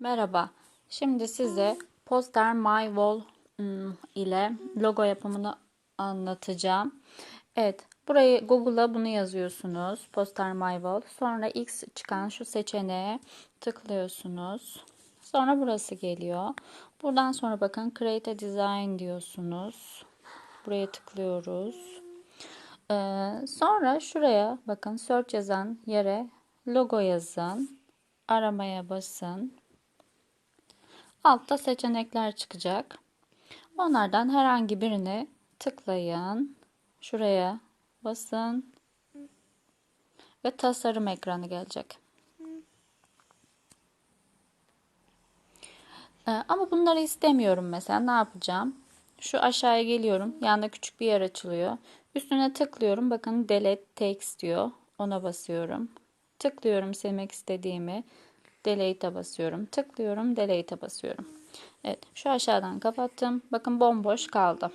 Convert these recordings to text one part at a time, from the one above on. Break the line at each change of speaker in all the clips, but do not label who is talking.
Merhaba. Şimdi size Poster My Wall ım, ile logo yapımını anlatacağım. Evet, burayı Google'a bunu yazıyorsunuz. Poster My Wall. Sonra X çıkan şu seçeneğe tıklıyorsunuz. Sonra burası geliyor. Buradan sonra bakın Create a Design diyorsunuz. Buraya tıklıyoruz. Ee, sonra şuraya bakın search yazan yere logo yazın. Aramaya basın. Altta seçenekler çıkacak. Onlardan herhangi birini tıklayın. Şuraya basın. Ve tasarım ekranı gelecek. Ee, ama bunları istemiyorum mesela. Ne yapacağım? Şu aşağıya geliyorum. Yanında küçük bir yer açılıyor. Üstüne tıklıyorum. Bakın delete text diyor. Ona basıyorum. Tıklıyorum silmek istediğimi. Delete'e basıyorum. Tıklıyorum. Delete'e basıyorum. Evet. Şu aşağıdan kapattım. Bakın bomboş kaldı.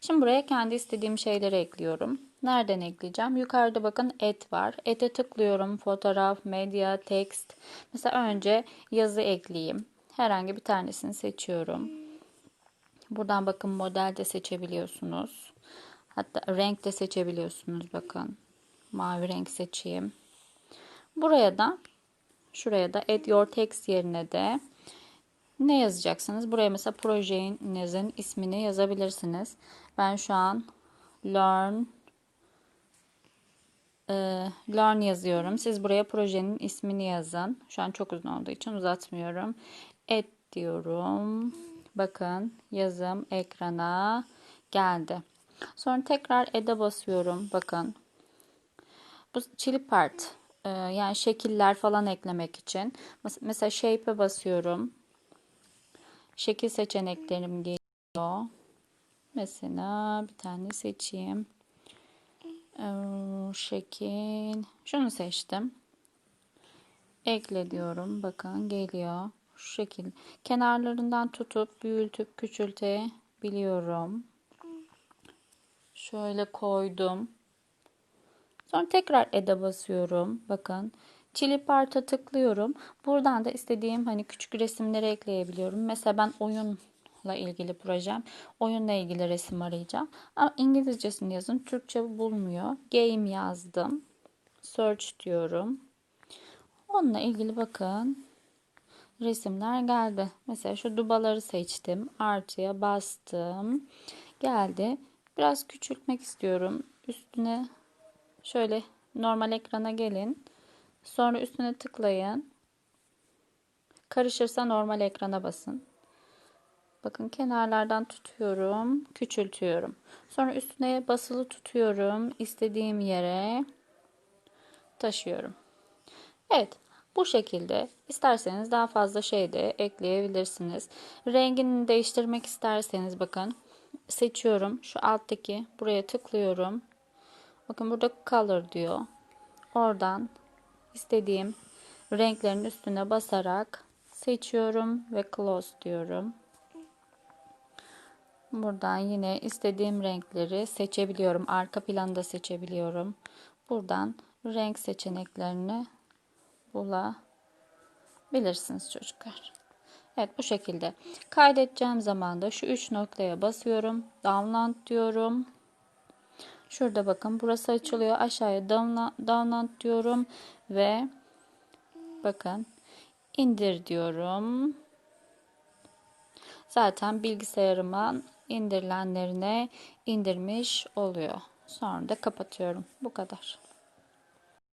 Şimdi buraya kendi istediğim şeyleri ekliyorum. Nereden ekleyeceğim? Yukarıda bakın et var. Ete tıklıyorum. Fotoğraf, medya, text. Mesela önce yazı ekleyeyim. Herhangi bir tanesini seçiyorum. Buradan bakın model de seçebiliyorsunuz. Hatta renk de seçebiliyorsunuz bakın. Mavi renk seçeyim. Buraya da şuraya da add your text yerine de ne yazacaksınız? Buraya mesela projenizin ismini yazabilirsiniz. Ben şu an learn e, learn yazıyorum. Siz buraya projenin ismini yazın. Şu an çok uzun olduğu için uzatmıyorum. Add diyorum. Bakın yazım ekrana geldi. Sonra tekrar add'e basıyorum. Bakın. Bu chili part. E, yani şekiller falan eklemek için. Mesela shape'e basıyorum. Şekil seçeneklerim geliyor. Mesela bir tane seçeyim. Ee, Şekil. Şunu seçtim. Ekle diyorum. Bakın geliyor. Şu şekil. Kenarlarından tutup büyütüp küçültebiliyorum. Şöyle koydum. Sonra tekrar ede basıyorum. Bakın. Chili Part'a tıklıyorum. Buradan da istediğim hani küçük resimleri ekleyebiliyorum. Mesela ben oyunla ilgili projem. Oyunla ilgili resim arayacağım. Ama İngilizcesini yazın. Türkçe bulmuyor. Game yazdım. Search diyorum. Onunla ilgili bakın resimler geldi. Mesela şu dubaları seçtim. Artıya bastım. Geldi. Biraz küçültmek istiyorum. Üstüne şöyle normal ekrana gelin. Sonra üstüne tıklayın. Karışırsa normal ekrana basın. Bakın kenarlardan tutuyorum, küçültüyorum. Sonra üstüne basılı tutuyorum, istediğim yere taşıyorum. Evet, bu şekilde isterseniz daha fazla şey de ekleyebilirsiniz. Rengini değiştirmek isterseniz bakın seçiyorum. Şu alttaki buraya tıklıyorum. Bakın burada color diyor. Oradan istediğim renklerin üstüne basarak seçiyorum ve close diyorum. Buradan yine istediğim renkleri seçebiliyorum. Arka planı da seçebiliyorum. Buradan renk seçeneklerini bulabilirsiniz çocuklar. Evet bu şekilde. Kaydedeceğim zaman da şu üç noktaya basıyorum. Download diyorum. Şurada bakın burası açılıyor. Aşağıya download diyorum ve bakın indir diyorum. Zaten bilgisayarıma indirilenlerine indirmiş oluyor. Sonra da kapatıyorum. Bu kadar.